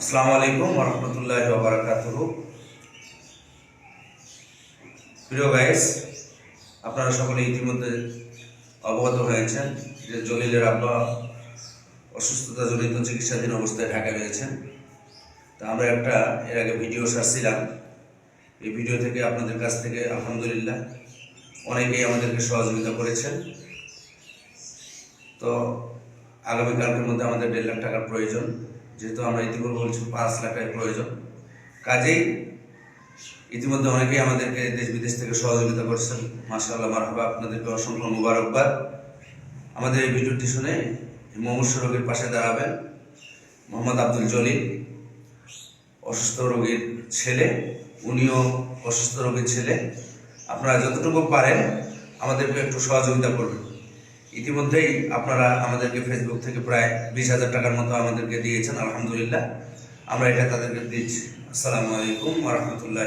আসসালামু আলাইকুম রহমতুল্লাহ বারাকাতুহ। প্রিয় গাইস, আপনারা সকলে ইতিমধ্যে অবগত হয়েছেন যে জলিলের আব্বা অসুস্থতাজনিত চিকিৎসাধীন অবস্থায় ঢাকা রয়েছেন। তা আমরা একটা, এর আগে ভিডিও সারছিলাম। এই ভিডিও থেকে আপনাদের কাছ থেকে আলহামদুলিল্লাহ অনেকেই আমাদেরকে সহযোগিতা করেছেন। তো আগামীকালকের মধ্যে আমাদের দেড় লাখ টাকার প্রয়োজন। যেহেতু আমরা ইতিপূর্বে বলছি পাঁচ লাখের প্রয়োজন, কাজেই ইতিমধ্যে অনেকেই আমাদেরকে দেশ বিদেশ থেকে সহযোগিতা করছেন। মাসাল্লাহ মারহাবা, আপনাদেরকে অসংখ্য মুবারকবাদ। আমাদের এই ভিডিওটি শুনে মুমূর্ষ রোগীর পাশে দাঁড়াবেন মোহাম্মদ আব্দুল জলিল, অসুস্থ রোগীর ছেলে, উনিও অসুস্থ রোগীর ছেলে। আপনারা যতটুকু পারেন আমাদেরকে একটু সহযোগিতা করবেন। ইতিমধ্যেই আপনারা আমাদেরকে ফেসবুক থেকে প্রায় বিশ হাজার টাকার মতো আমাদেরকে দিয়েছেন, আলহামদুলিল্লাহ। আমরা এটা তাদেরকে দিচ্ছি। আসসালামু আলাইকুম রহমতুল্লাহ